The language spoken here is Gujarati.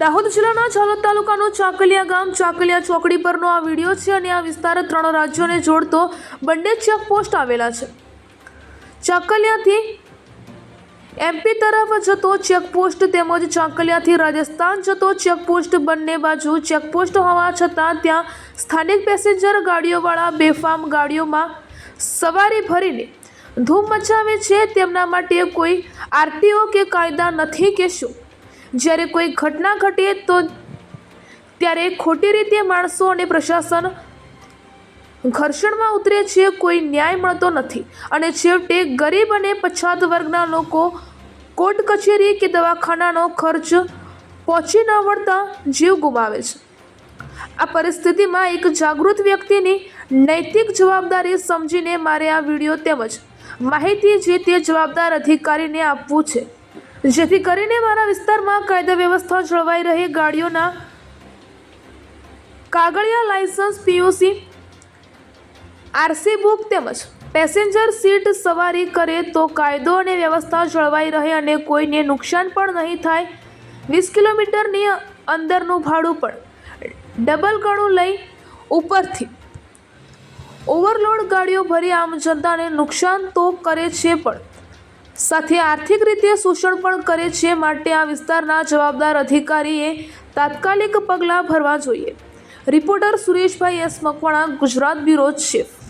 દાહોદ જિલ્લાના ઝાલોદ તાલુકાનું ચાકલિયા ગામ ચાકલિયા ચોકડી પરનો આ વીડિયો છે અને આ વિસ્તાર ત્રણ રાજ્યોને જોડતો બંને ચેકપોસ્ટ આવેલા છે. ચાકલિયાથી એમપી તરફ જતો ચેકપોસ્ટ તેમજ ચાકલિયાથી રાજસ્થાન જતો ચેકપોસ્ટ બંને બાજુ ચેકપોસ્ટ હોવા છતાં ત્યાં સ્થાનિક પેસેન્જર ગાડીઓવાળા બેફામ ગાડીઓમાં સવારી ભરીને ધૂમ મચાવે છે. તેમના માટે કોઈ આરટીઓ કે કાયદા નથી કે શું? જ્યારે કોઈ ઘટના ઘટે તો ત્યારે ખોટી રીતે માણસો અને પ્રશાસન ઘર્ષણમાં ઉતરે છે, કોઈ ન્યાય મળતો નથી. અને છેવટે ગરીબ અને પછાત વર્ગના લોકો કોર્ટ કચેરી કે દવાખાનાનો ખર્ચ પહોંચી ન વળતા જીવ ગુમાવે છે. આ પરિસ્થિતિમાં એક જાગૃત વ્યક્તિની નૈતિક જવાબદારી સમજીને મારે આ વીડિયો તેમજ માહિતી જે તે જવાબદાર અધિકારીને આપવું છે. જેથી કરીને મારા વિસ્તારમાં કાયદા વ્યવસ્થા જળવાઈ રહે, ગાડીઓના કાગળિયા લાયસન્સ પીયુસી આરસી બુક તેમજ પેસેન્જર સીટ સવારી કરે તો કાયદો અને વ્યવસ્થા જળવાઈ રહે અને કોઈને નુકસાન પણ નહીં થાય. વીસ કિલોમીટરની અંદરનું ભાડું પણ ડબલ ગણું લઈ ઉપરથી ઓવરલોડ ગાડીઓ ભરી આમ જનતાને નુકસાન તો કરે છે પણ સાથે આર્થિક રીતે શોષણ પણ કરે છે માટે આ વિસ્તારના જવાબદાર અધિકારીએ તાત્કાલિક પગલાં ભરવા જોઈએ. Reporter Sureshbhai S Makwana, Gujarat bureau chief